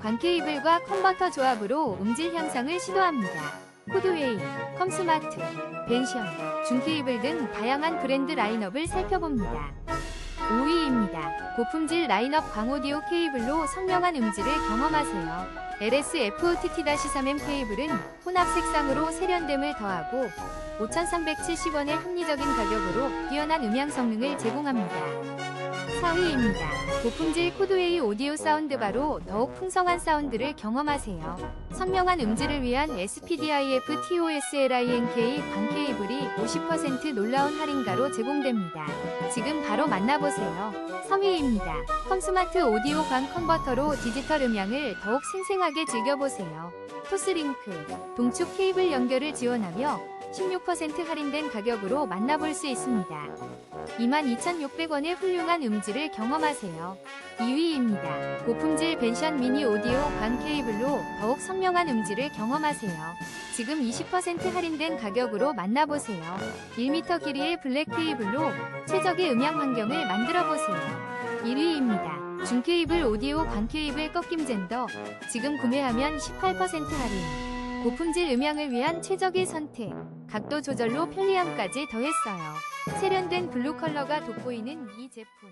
광 케이블과 컨버터 조합으로 음질 향상을 시도합니다. 코드웨이, 컴스마트, 벤션, 중 케이블 등 다양한 브랜드 라인업을 살펴봅니다. 5위입니다. 고품질 라인업 광오디오 케이블로 선명한 음질을 경험하세요. LS-FOTT-3M 케이블은 혼합 색상으로 세련됨을 더하고 5,370원의 합리적인 가격으로 뛰어난 음향 성능을 제공합니다. 4위입니다. 고품질 코드웨이 오디오 사운드바로 더욱 풍성한 사운드를 경험하세요. 선명한 음질을 위한 SPDIF TOSLINK 광 케이블이 50% 놀라운 할인가로 제공됩니다. 지금 바로 만나보세요. 3위입니다. 컴스마트 오디오 광 컨버터로 디지털 음향을 더욱 생생하게 즐겨보세요. 토스링크, 동축 케이블 연결을 지원하며 16% 할인된 가격으로 만나볼 수 있습니다. 22,600원의 훌륭한 음질을 경험하세요. 2위입니다. 고품질 벤션 미니 오디오 광 케이블로 더욱 선명한 음질을 경험하세요. 지금 20% 할인된 가격으로 만나보세요. 1m 길이의 블랙 케이블로 최적의 음향 환경을 만들어 보세요. 1위입니다. 중 케이블 오디오 광 케이블 꺾임 젠더 지금 구매하면 18% 할인. 고품질 음향을 위한 최적의 선택. 각도 조절로 편리함까지 더했어요. 세련된 블루 컬러가 돋보이는 이 제품.